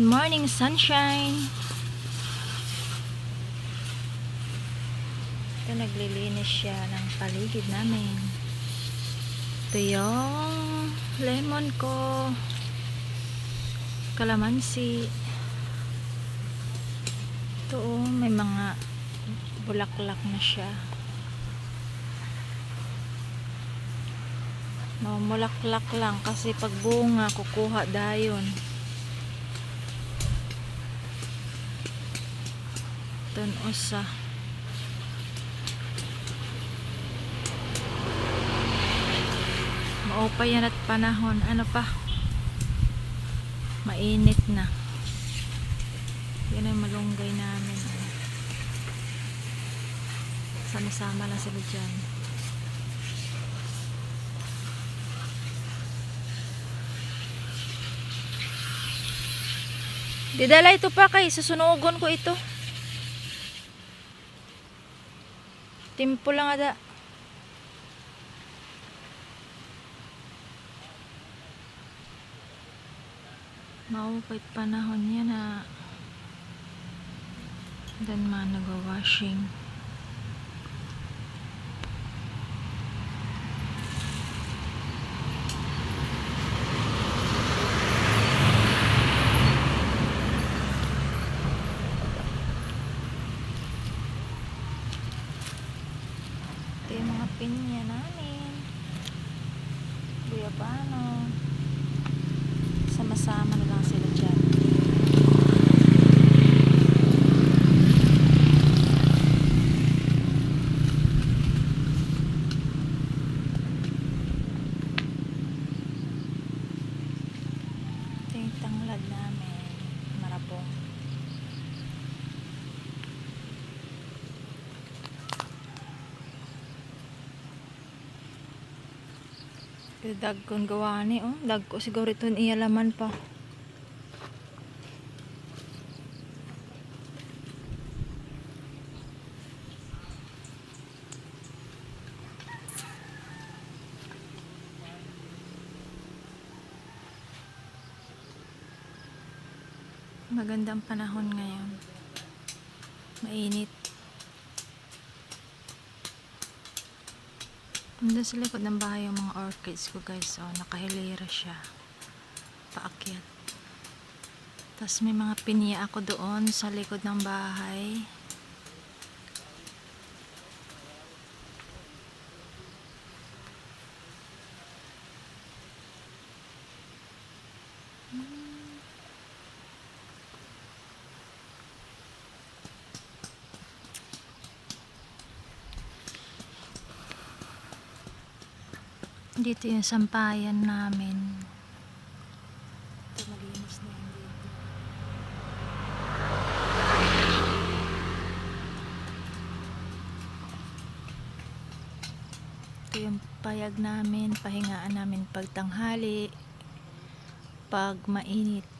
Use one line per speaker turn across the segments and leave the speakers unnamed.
Good morning, sunshine. Ito, naglilinis siya ng paligid namin. Ito yung lemon ko. Kalamansi. Ito, oh, may mga bulaklak na siya. Mamulaklak lang kasi pag bunga, kukuha dayon. Ito usa. Maupa yan at panahon. Ano pa? Mainit na. Yan ang malunggay namin. Sama-sama lang sila dyan. Didala ito pa kay susunugon ko ito. Timpo lang ada. Maupay panahon yan na dan man nag-washing. Ito yung mga pinya namin. Guyabano. Sama-sama na lang sila dyan. Ito yung tanglad namin. Marabong. Dag kon gawani oh. Dag ko siguro ito iya laman pa. Magandang panahon ngayon. Mainit. Nandun sa likod ng bahay yung mga orchids ko guys. So, nakahilera siya. Paakyat. Tapos may mga pinya ako doon sa likod ng bahay. Dito yung sampayan namin. Ito na yan dito. Ito yung payag namin, pahingaan namin pag tanghali, pag mainit.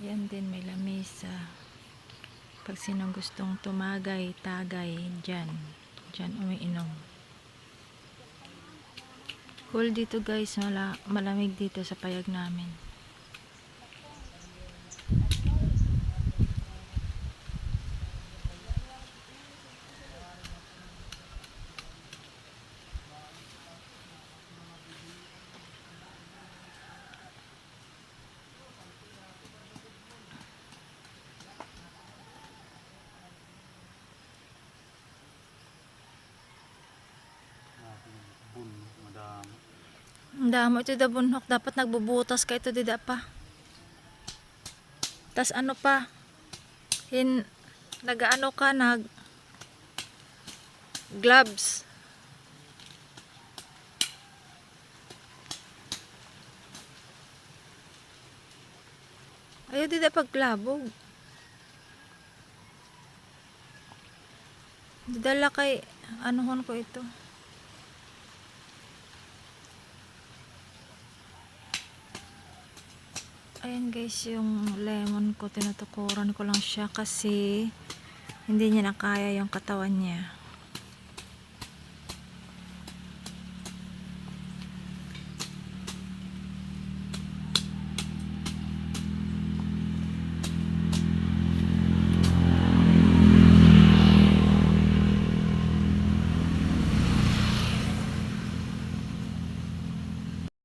Yan din may lamesa. Pag sinong gustong tumagay, tagay, dyan. Dyan umiinom. Cool dito guys. Mala malamig dito sa payag namin. Damo ito da bunhok. Dapat nagbubutas ka ito dida pa. Tas ano pa? Hin nagaano ka nag gloves. Ayaw dida pag labog. Didala kay anuhon ko ito. Ayan guys, yung lemon ko, tinutukuran ko lang siya kasi hindi niya na kaya yung katawan niya.